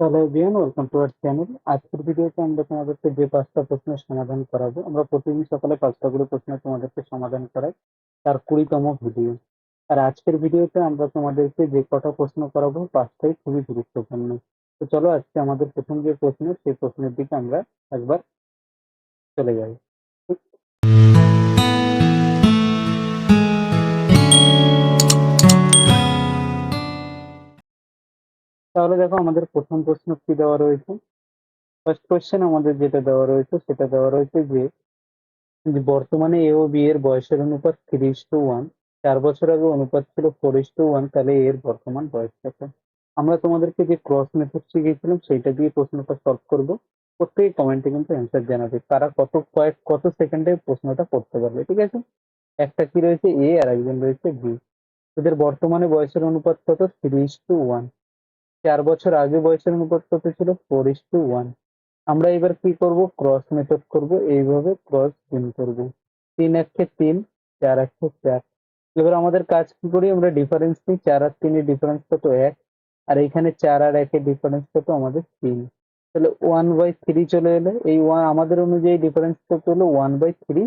Hello everyone welcome to our channel আজকের ভিডিওতে আমরা তোমাদেরকে যে পাঁচটা প্রশ্নের সমাধান করাবো, আমরা প্রতিদিন সকালে পাঁচটা করে প্রশ্ন তোমাদেরকে সমাধান করাই, তার কুড়িতম ভিডিও। আর আজকের ভিডিওতে আমরা তোমাদেরকে যে কটা প্রশ্ন করাবো, পাঁচটাই খুবই গুরুত্বপূর্ণ। তো চলো আজকে আমাদের প্রথম যে প্রশ্ন, সেই প্রশ্নের দিকে আমরা একবার চলে যাই। তাহলে দেখো আমাদের প্রথম প্রশ্ন কি দেওয়া রয়েছে? ফার্স্ট কোয়েশ্চেন আমাদের যেটা দেওয়া রয়েছে, সেটা দেওয়া রয়েছে যে বর্তমানে এ ও বি এর বয়সের অনুপাত থ্রি টু ওয়ান চার বছর আগে অনুপাত ছিল ফোর ইস টু ওয়ান তাহলে এর বর্তমান বয়স কত? আমরা তোমাদেরকে যে ক্রস মেথড শিখিয়েছিলাম, সেইটা দিয়ে প্রশ্নটা সলভ করব। প্রত্যেকে কমেন্টে কিন্তু অ্যান্সার জানাবে। কারা কত কয়েক, কত সেকেন্ডে প্রশ্নটা করতে পারবে, ঠিক আছে? একটা কি রয়েছে? এ আর একজন রয়েছে বি এদের বর্তমানে বয়সের অনুপাত কত? থ্রি টু ওয়ান চার বছর আগে বয়সের অনুপাত কত ছিল ফোর টু ওয়ান আমরা এবার কি করব? ক্রস মেথড করব, এইভাবে ক্রস গুণ করব। তিন একে তিন, চার একে চার। এবার আমাদের কাজ কি করি? আমরা ডিফারেন্স নিই, চার আর তিনের ডিফারেন্স কত এক? আর এখানে চার আর একের ডিফারেন্স কত? আমাদের তিন। তাহলে ওয়ান বাই থ্রি চলে এলো। এই ওয়ান আমাদের অনুযায়ী ডিফারেন্স কত হলো? ওয়ান বাই থ্রি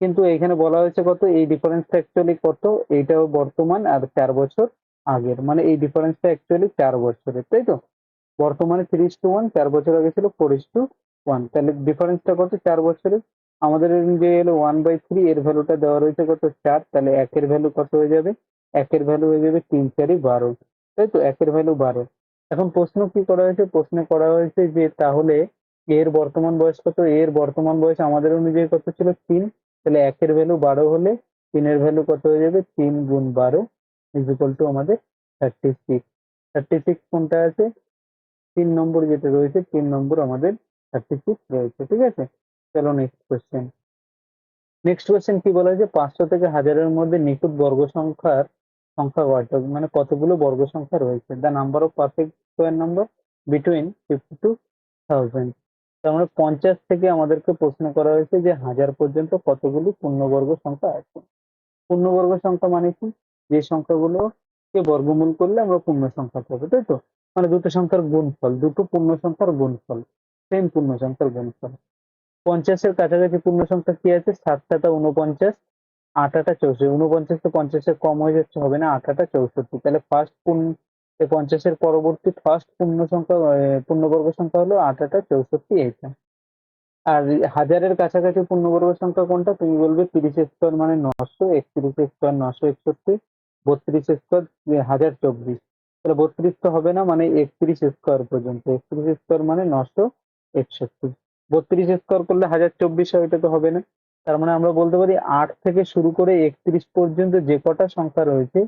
কিন্তু এখানে বলা হয়েছে কত? এই ডিফারেন্সটা অ্যাকচুয়ালি কত? এইটাও বর্তমান আর চার বছর আগের মানে এই ডিফারেন্সটা অ্যাকচুয়ালি চার বছরের, তাই তো? বর্তমানে থ্রি টু ওয়ান চার বছর আগে ছিল ফোর টু ওয়ান তাহলে ডিফারেন্সটা কত চার বছরের? আমাদের যে এলো ওয়ান বাই থ্রি এর ভ্যালুটা দেওয়া রয়েছে কত চার, তাহলে একের ভ্যালু কত হয়ে যাবে? একের ভ্যালু হয়ে যাবে তিন চারই বারো, তাই তো? একের ভ্যালু বারো। এখন প্রশ্ন কি করা হয়েছে? প্রশ্ন করা হয়েছে যে তাহলে এর বর্তমান বয়স কত? এর বর্তমান বয়স আমাদের অনুযায়ী কত ছিল? তিন, তাহলে একের ভ্যালু বারো হলে তিনের ভ্যালু কত হয়ে যাবে? তিন গুণ বারো। ইজ ইকুয়াল টু আমাদের থার্টি সিক্স থার্টি সিক্স কোনটা আছে? তিন নম্বর যেটা রয়েছে, তিন নম্বর আমাদের থার্টি সিক্স রয়েছে, ঠিক আছে? চলো নেক্সট কোয়েশ্চেন নেক্সট কোয়েশ্চেন কি বলা হয়েছে? পাঁচশো থেকে হাজারের মধ্যে নিখুঁত বর্গ সংখ্যার সংখ্যা কয়টা মানে কতগুলো বর্গ সংখ্যা রয়েছে? The number of perfect square number between fifty to thousand তার মানে পঞ্চাশ থেকে আমাদেরকে প্রশ্ন করা হয়েছে যে হাজার পর্যন্ত কতগুলি পূর্ণবর্গ সংখ্যা আছে? পূর্ণবর্গ সংখ্যা মানে কি? যে সংখ্যাগুলোকে বর্গমূল করলে আমরা পূর্ণ সংখ্যা পাবো, তাই তো? মানে দুটো সংখ্যার গুণফল, দুটো পূর্ণ সংখ্যার গুণফল সেম পূর্ণ সংখ্যার গুণফল। পঞ্চাশের কাছাকাছি পূর্ণ সংখ্যা কি আছে? সাতটাটা উনপঞ্চাশ আটাটা চৌষট্টি। উনপঞ্চাশ তো পঞ্চাশের কম হয়ে যাচ্ছে, হবে না? আটাটা চৌষট্টি। তাহলে ফার্স্ট পূর্ণ পঞ্চাশের পরবর্তী ফার্স্ট পূর্ণ সংখ্যা পূর্ণবর্গ সংখ্যা হলো আটাটা চৌষট্টি এইটা। আর হাজারের কাছাকাছি পূর্ণবর্গ সংখ্যা কোনটা? তুমি বলবে তিরিশ স্কোয়ার মানে নশো একত্রিশ স্কোয়ার নশো একষট্টি বত্রিশ স্কোয়ার হাজার চব্বিশ। তাহলে বত্রিশ তো হবে না মানে একত্রিশ স্কোয়ার পর্যন্ত। একত্রিশ স্কোয়ার মানে নশো একষট্টি। বত্রিশ স্কোয়ার করলে হাজার চব্বিশ হয়, এটা তো হবে না। তার মানে আমরা বলতে পারি আট থেকে শুরু করে একত্রিশ পর্যন্ত যে কটা সংখ্যা রয়েছে,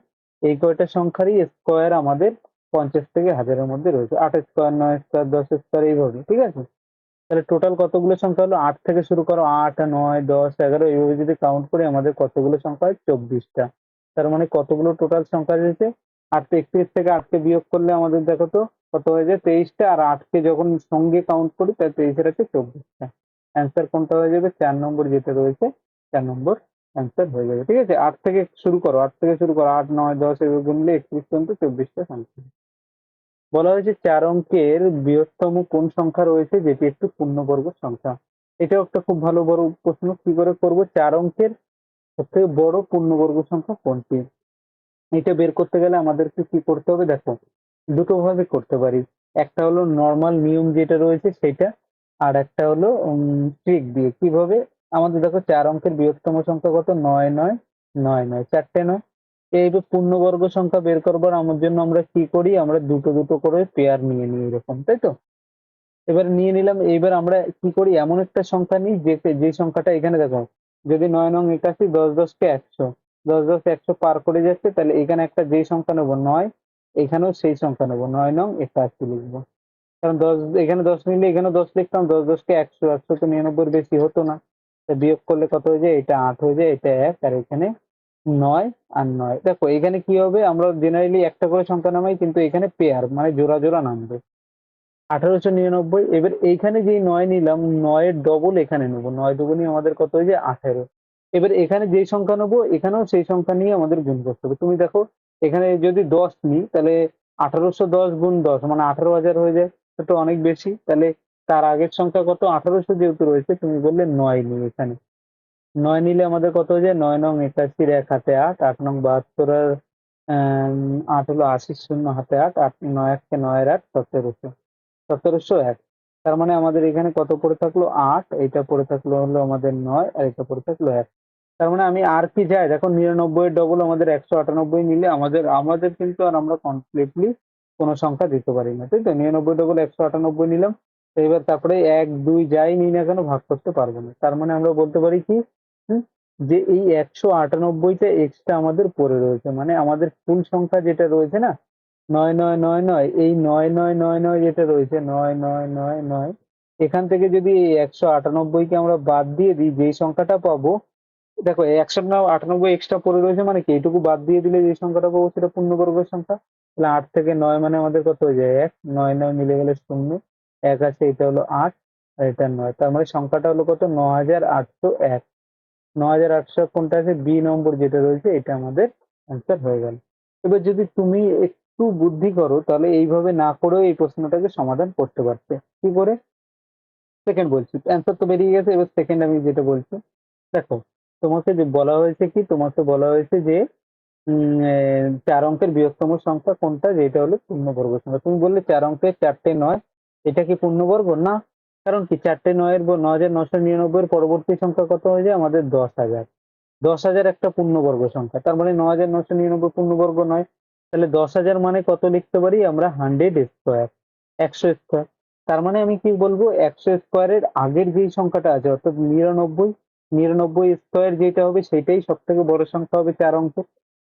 এই কয়টা সংখ্যারই স্কোয়ার আমাদের পঞ্চাশ থেকে হাজারের মধ্যে রয়েছে। আট স্কোয়ার, নয় স্কোয়ার, দশ স্কোয়ার, এইভাবে, ঠিক আছে? তাহলে টোটাল কতগুলো সংখ্যা হলো? আট থেকে শুরু করো, আট, নয়, দশ, এগারো, এইভাবে যদি কাউন্ট করি, আমাদের কতগুলো সংখ্যা হয়? চব্বিশটা। তার মানে কতগুলো টোটাল সংখ্যা রয়েছে? আট একত্রিশ থেকে আটকে বিয়োগ করলে আমাদের দেখো তো, কত হয়ে যায়? তেইশটা আর আটকে যখন সঙ্গে কাউন্ট করি, তাহলে তেইশের আছে চব্বিশটা। অ্যান্সার কোনটা হয়ে যাবে? চার নম্বর যেটা রয়েছে, চার নম্বর অ্যান্সার হয়ে যাবে। ঠিক আছে? আট থেকে শুরু করো, আট থেকে শুরু করো। আট, নয়, দশ এভাবে গুনলে একত্রিশ পর্যন্ত চব্বিশটা সংখ্যা বলা হয়েছে চার অঙ্কের বৃহত্তম কোন সংখ্যা রয়েছে, যেটি একটি পূর্ণবর্গ সংখ্যা? এটাও একটা খুব ভালো বড় প্রশ্ন, কি করে করব? চার অঙ্কের সবথেকে বড় পূর্ণবর্গ সংখ্যা কোনটি? এটা বের করতে গেলে আমাদেরকে কি করতে হবে? দেখো দুটো ভাবে করতে পারি। একটা হলো নর্মাল নিয়ম যেটা রয়েছে সেটা, আর একটা হলো ট্রিক দিয়ে। কীভাবে? আমাদের দেখো চার অঙ্কের বৃহত্তম সংখ্যা কত? নয় নয় নয় নয়, চারটে নয়। এই যে পূর্ণবর্গ সংখ্যা বের করবার আমার জন্য আমরা কি করি? আমরা দুটো দুটো করে পেয়ার নিয়ে নিই এরকম, তাই তো? এবার নিয়ে নিলাম। এবার আমরা কি করি? এমন একটা সংখ্যা নিই যে যে সংখ্যাটা এখানে দেখো যদি নয় নং একাশি, দশ দশকে একশো। দশ দশ একশো পার করে যাচ্ছে, তাহলে এখানে একটা যে সংখ্যা নেব, নয়, এখানেও সেই সংখ্যা নেব। নয় নং একাশি লিখব। কারণ দশ, এখানে দশ নিলে এখানে দশ লিখতাম, দশ দশকে একশো একশো তো নিরানব্বই বেশি হতো না। বিয়োগ করলে কত হয়ে যায়? এটা আট হয়ে যায়, এটা এক, আর এখানে নয় আর নয়। দেখো, এখানে কি হবে? আমরা জেনারেলি একটা করে সংখ্যা নামাই, কিন্তু এখানে পেয়ার মানে জোড়া জোড়া নামবে। আঠারোশো নিরানব্বই, এবার এইখানে যেই নয় নিলাম, নয়ের ডবল এখানে নেব। নয় দুগুনি আমাদের কত হয়ে যায় আঠেরো। এবার এখানে যেই সংখ্যা নেব, এখানেও সেই সংখ্যা নিয়ে আমাদের গুণ করতে হবে। তুমি দেখো, এখানে যদি দশ নিই, তাহলে আঠারোশো দশ গুণ দশ মানে আঠারো হাজার হয়ে যায়। সেটা অনেক বেশি। তাহলে তার আগের সংখ্যা কত? আঠারোশো যেহেতু রয়েছে, তুমি বললে নয় নিই এখানে। নয় নিলে আমাদের কত হয়ে যায়? নয় নং একাশির এক, হাতে আট আট নং বাহাত্তর আর আট হলো আশি শূন্য, হাতে আট আট নয় এককে নয়ের আট সতেরোশো সতেরোশো এক। তার মানে আমাদের এখানে কত পড়ে থাকল? আট। এটা পড়ে থাকল হলো আমাদের নয় আর এটা পড়ে থাকল এক। তার মানে আমি আর কি যাই? দেখো নিরানব্বই ডবল আমাদের একশো আটানব্বই নিলে আমাদের আমাদের কিন্তু আর আমরা কমপ্লিটলি কোনো সংখ্যা দিতে পারি না, তাই তো? নিরানব্বই ডবল একশো আটানব্বই নিলাম। এবার তারপরে এক, দুই যাই নিই না কেন ভাগ করতে পারব না। তার মানে আমরা বলতে পারি কি? যে এই একশো আটানব্বইটা এক্সট্রা আমাদের পড়ে রয়েছে। মানে আমাদের ফুল সংখ্যা যেটা রয়েছে না নয় নয় নয় নয়, এই নয় নয় নয় নয় যেটা রয়েছে, নয় নয় নয় নয়, এখান থেকে যদি এই একশো আটানব্বইকে আমরা বাদ দিয়ে দিই, যেই সংখ্যাটা পাবো, দেখো একশো আটানব্বই এক্সট্রা পড়ে রয়েছে মানে কি? এইটুকু বাদ দিয়ে দিলে যে সংখ্যাটা পাবো সেটা পূর্ণ পূর্ণবর্গের সংখ্যা। তাহলে আট থেকে নয় মানে আমাদের কত হয়ে যায়? এক, নয় নয় মিলে গেলে শূন্য, এক আছে এটা হলো আট, আর এটা নয়। তার মানে সংখ্যাটা হলো কত? ন হাজার আটশো এক। ন হাজার আটশো কোনটা আছে? বি নম্বর যেটা রয়েছে, এটা আমাদের অ্যান্সার হয়ে গেল। এবার যদি তুমি একটু বুদ্ধি করো, তাহলে এইভাবে না করেও এই প্রশ্নটাকে সমাধান করতে পারতে। কি করে? সেকেন্ড বলছি। অ্যান্সার তো বেরিয়ে গেছে, এবার সেকেন্ড আমি যেটা বলছি, দেখো, তোমাকে যে বলা হয়েছে কি, তোমাকে বলা হয়েছে যে চার অঙ্কের বৃহত্তম সংখ্যা কোনটা যেটা হলো পূর্ণবর্গ সংখ্যা। তুমি বললে চার অঙ্কের চারটে নয়, এটা কি পূর্ণবর্গ? না। কারণ কি, চারটে নয়ের ন হাজার নশো নিরানব্বই এর পরবর্তী সংখ্যা কত হয়ে যায়? আমাদের দশ হাজার। দশ হাজার একটা পূর্ণবর্গ সংখ্যা। তার মানে ন হাজার নশো নিরানব্বই পূর্ণবর্গ নয়। তাহলে দশ হাজার মানে কত লিখতে পারি? আমরা হান্ড্রেড স্কোয়ার একশো স্কোয়ার তার মানে আমি কি বলব? একশো স্কোয়ারের আগের যেই সংখ্যাটা আছে, অর্থাৎ নিরানব্বই নিরানব্বই স্কোয়ার যেটা হবে সেটাই সব থেকে বড় সংখ্যা হবে চার অঙ্ক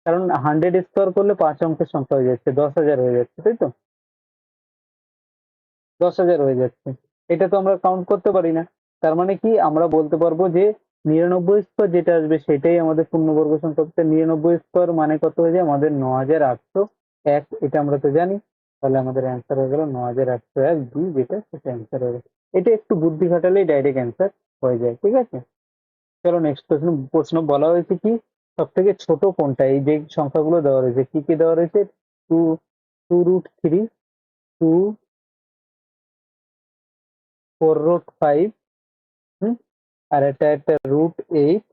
কারণ হান্ড্রেড স্কোয়ার করলে পাঁচ অঙ্কের সংখ্যা হয়ে যাচ্ছে, দশ হাজার হয়ে যাচ্ছে, তাই তো? দশ হাজার হয়ে যাচ্ছে। এটা তো আমরা কাউন্ট করতে পারি না। তার মানে কি? আমরা বলতে পারব যে নিরানব্বই স্কোয়ার যেটা আসবে সেটাই আমাদের পূর্ণবর্গ সংখ্যা হচ্ছে নিরানব্বই স্কোয়ার মানে কত হয়ে যায়? আমাদের ন হাজার আটশো এক, এটা আমরা তো জানি। তাহলে আমাদের অ্যান্সার হয়ে গেল ন হাজার আটশো এক, দুই যেটা, সেটা অ্যান্সার হয়ে এটা একটু বুদ্ধি খাটালেই ডাইরেক্ট অ্যান্সার হয়ে যায়, ঠিক আছে? চলো নেক্সট প্রশ্ন প্রশ্ন বলা হয়েছে কি সব থেকে ছোট কোনটা? এই যে সংখ্যাগুলো দেওয়া রয়েছে, কি কি দেওয়া রয়েছে? Two two root three, two, four root five আর একটা একটা রুট এইট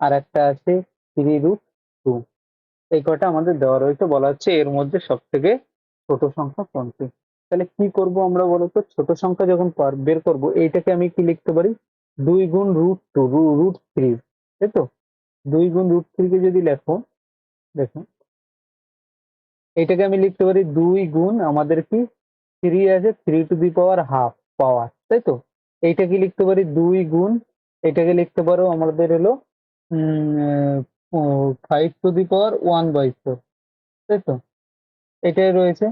আর একটা আছে থ্রি রুট টু এই কটা আমাদের দেওয়া রয়েছে, বলা হচ্ছে এর মধ্যে সব থেকে ছোট সংখ্যা কোনটি? তাহলে কি করব আমরা বলতো? ছোট সংখ্যা যখন বের করব, এইটাকে আমি কি লিখতে পারি? দুই গুণ রুট টু রুট থ্রি তাই তো? দুই গুণ রুট থ্রি কে যদি লেখো দেখো এটাকে আমি লিখতে পারি দুই গুণ আমাদের কি? থ্রি আছে three to the power half power, তাই তো? এইটা কি লিখতে পারি দুই গুণ এটাকে লিখতে পারো, আমাদের হলো five to the power one by four তাই তো? এটাই রয়েছে।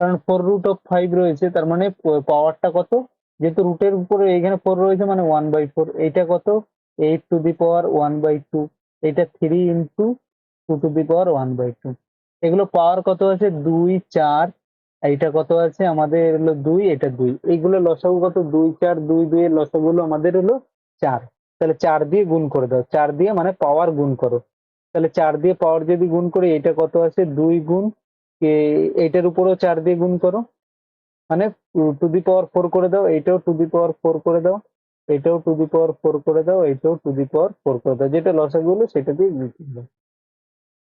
কারণ ফোর রুট অফ ফাইভ রয়েছে, তার মানে পাওয়ারটা কত? যেহেতু রুটের উপরে এখানে ফোর রয়েছে মানে ওয়ান বাই ফোর এইটা কত? Eight to the power one by two এটা three into two to the power one by two এগুলো পাওয়ার কত আছে? দুই, চার এইটা কত আছে? আমাদের হলো দুই, এটা দুই। এইগুলো লসাগু কত? দুই, চার, দুই দুই এর লসাগু হলো আমাদের হলো চার। তাহলে চার দিয়ে গুণ করে দাও। চার দিয়ে মানে পাওয়ার গুণ করো। তাহলে চার দিয়ে পাওয়ার যদি গুণ করি এটা কত আছে? দুই গুণ। এইটার উপরও চার দিয়ে গুণ করো। মানে টু দি পাওয়ার ফোর করে দাও। এইটাও টু দি পাওয়ার ফোর করে দাও। এটাও টু দি পাওয়ার ফোর করে দাও। এটাও টু দি পাওয়ার ফোর করে দাও। যেটা লসাগু হলো, সেটা দিয়ে গুণ করে। দাও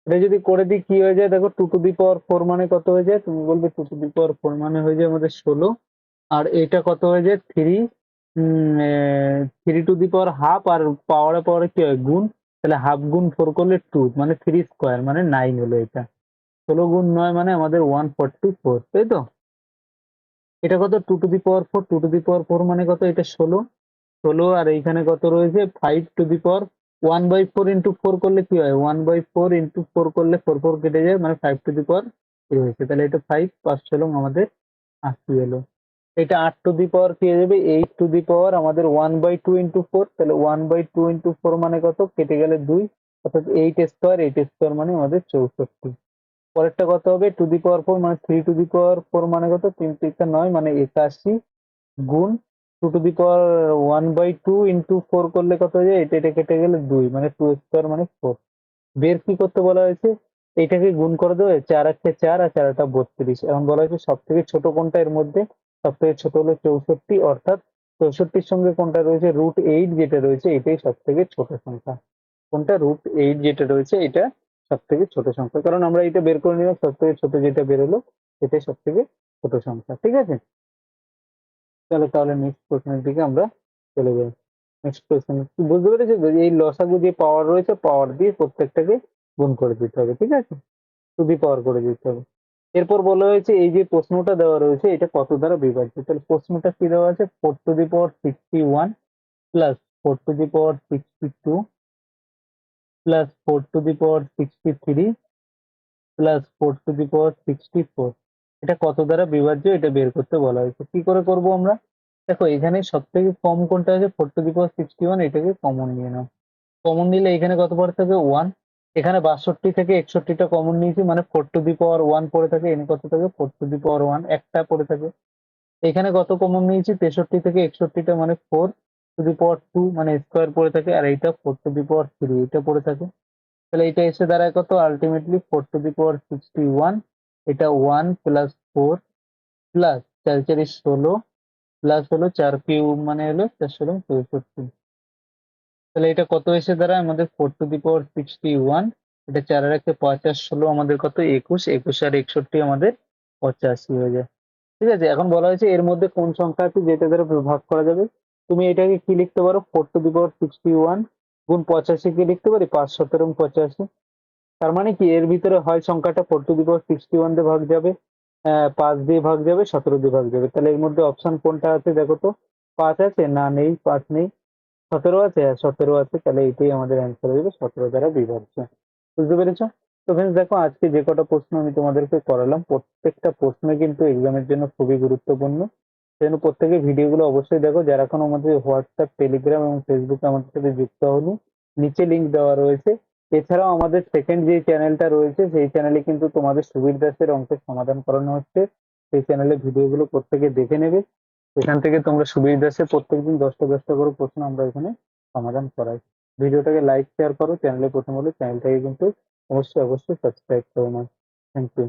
এটা যদি করে দিই, কি হয়ে যায়? দেখো two to the power four মানে কত হয়ে যায়? তুমি বলবে two to the power four মানে হয়ে যায় আমাদের ষোলো। আর এটা কত হয়ে যায়? Three three to the power half আর পাওয়ারে পাওয়ারে কি হয়? গুণ। তাহলে হাফ গুণ ফোর করলে টু মানে থ্রি স্কোয়ার মানে নাইন হলো এটা। ষোলো গুণ নয় মানে আমাদের ওয়ান ফোরটি ফোর তাই তো? এটা কত? Two to the power four two to the power four মানে কত? এটা ষোলো। ষোলো আর এইখানে কত রয়েছে? Five to the power one by four into four করলে কি হয়? One by four into four করলে ফোর ফোর কেটে যায় মানে five to the power three হয়েছে। তাহলে এটা ফাইভ পাঁচ ষোলো আমাদের আশি এলো এটা আট টু দি পাওয়ার কি যাবে। এইট টু দি পাওয়ার আমাদের one by two into four তাহলে one by two into four মানে কত? কেটে গেলে দুই, অর্থাৎ এইট স্কোয়ার এইট স্কোয়ার মানে আমাদের চৌষট্টি। পরেরটা কত হবে? টু দি পাওয়ার ফোর মানে three to the power four মানে কত? তিন তিনটা নয় মানে একাশি গুণ two to the power one by two into four করলে কত হয়ে যায়? এটা এটা কেটে গেলে দুই মানে টু স্কোয়ার মানে ফোর বের কি করতে বলা হয়েছে? এটাকে গুণ করে দেবে চার একটা চার আর চার একটা বত্রিশ। এখন বলা হয়েছে সব থেকে ছোট কোনটা এর মধ্যে? সব থেকে ছোট হলো চৌষট্টি, অর্থাৎ চৌষট্টির সঙ্গে কোনটা রয়েছে? রুট এইট যেটা রয়েছে, এটাই সব থেকে ছোট সংখ্যা। কোনটা? রুট এইট যেটা রয়েছে, এটা সব থেকে ছোট সংখ্যা। কারণ আমরা এটা বের করে নিলাম সব থেকে ছোট যেটা বেরোলো, এটাই সব থেকে ছোট সংখ্যা। ঠিক আছে? চলো তাহলে নেক্সট প্রশ্নের দিকে আমরা চলে যাই। নেক্সট কোয়েশ্চেন বুঝতে পেরেছ? এই লসাগু যে পাওয়ার রয়েছে পাওয়ার দিয়ে প্রত্যেকটাকে গুণ করে দিতে হবে, ঠিক আছে? টু দি পাওয়ার করে দিতে হবে। এরপর বলা হয়েছে, এই যে প্রশ্নটা দেওয়া রয়েছে, এটা কত দ্বারা বিভাজ্য? তাহলে প্রশ্নটা কি দেওয়া আছে? Four to the power sixty one plus four to the power sixty two plus four to the power sixty three plus four to the power sixty four এটা কত দ্বারা বিভাজ্য এটা বের করতে বলা হয়েছে। কি করে করব আমরা? দেখো, এখানে সব থেকে কম কোনটা আছে? Four to the power sixty one এটাকে কমন নিয়ে নাও। কমন নিলে এখানে কত পড়ে থাকে? ওয়ান এখানে বাষট্টি থেকে একষট্টিটা কমন নিয়েছি মানে four to the power one পড়ে থাকে, এনে কত থাকে? Four to the power one একটা পড়ে থাকে। এখানে কত কমন নিয়েছি? তেষট্টি থেকে একষট্টিটা মানে four to the power two মানে স্কোয়ার পড়ে থাকে, আর এইটা four to the power three এটা পড়ে থাকে। তাহলে এটা এসে দাঁড়ায় কত? Ultimately four to the power sixty one এটা ওয়ান প্লাস ফোর প্লাস চার চারি ষোলো প্লাস হলো চার কিউব মানে হলো চার ষোলো চৌষট্টি। তাহলে এটা কত এসে দাঁড়ায় আমাদের four to the power sixty one এটা চার আর একে পাঁচ আর ষোলো, আমাদের কত? একুশ একুশ আর একষট্টি আমাদের পঁচাশি হয়ে যায়। ঠিক আছে, এখন বলা হয়েছে এর মধ্যে কোন সংখ্যা আছে যেটা দ্বারা ভাগ করা যাবে? তুমি এটাকে কি লিখতে পারো? Four to the power sixty one গুণ পঁচাশি কি লিখতে পারি? পাঁচ সতেরো পঁচাশি। তার মানে কি? এর ভিতরে হয় সংখ্যাটা four to the power sixty one দিয়ে ভাগ যাবে পাঁচ দিয়ে ভাগ যাবে, সতেরো দিয়ে ভাগ যাবে। তাহলে এর মধ্যে অপশন কোনটা আছে দেখো তো? পাঁচ আছে, না নেই, পাঁচ নেই, সতেরো আছে আর সতেরো আছে, তাহলে এটাই আমাদের অ্যান্সার হয়ে যাবে, সতেরো দ্বারা বিভাজ্য বুঝতে পেরেছ? তো ফ্রেন্ডস দেখো আজকে যে কটা প্রশ্ন আমি তোমাদেরকে করালাম, প্রত্যেকটা প্রশ্ন কিন্তু এক্সামের জন্য খুবই গুরুত্বপূর্ণ। সেজন্য প্রত্যেকে ভিডিওগুলো অবশ্যই দেখো, যারা এখন আমাদের হোয়াটসঅ্যাপ, টেলিগ্রাম এবং ফেসবুকে আমাদের সাথে যুক্ত হলো নিচে লিঙ্ক দেওয়া রয়েছে। এছাড়াও আমাদের সেকেন্ড যে চ্যানেলটা রয়েছে, সেই চ্যানেলে কিন্তু তোমাদের সুবীর দাসের অঙ্কের সমাধান করানো হচ্ছে। সেই চ্যানেলে ভিডিওগুলো প্রত্যেকে দেখে নেবে। এখান থেকে তোমরা সুবীর দাসের প্রত্যেকদিন দশটা দশটা করে প্রশ্ন আমরা এখানে সমাধান করাই। ভিডিওটাকে লাইক শেয়ার করো। চ্যানেলে প্রথম হলে চ্যানেলটাকে কিন্তু অবশ্যই অবশ্যই সাবস্ক্রাইব করো থ্যাংক ইউ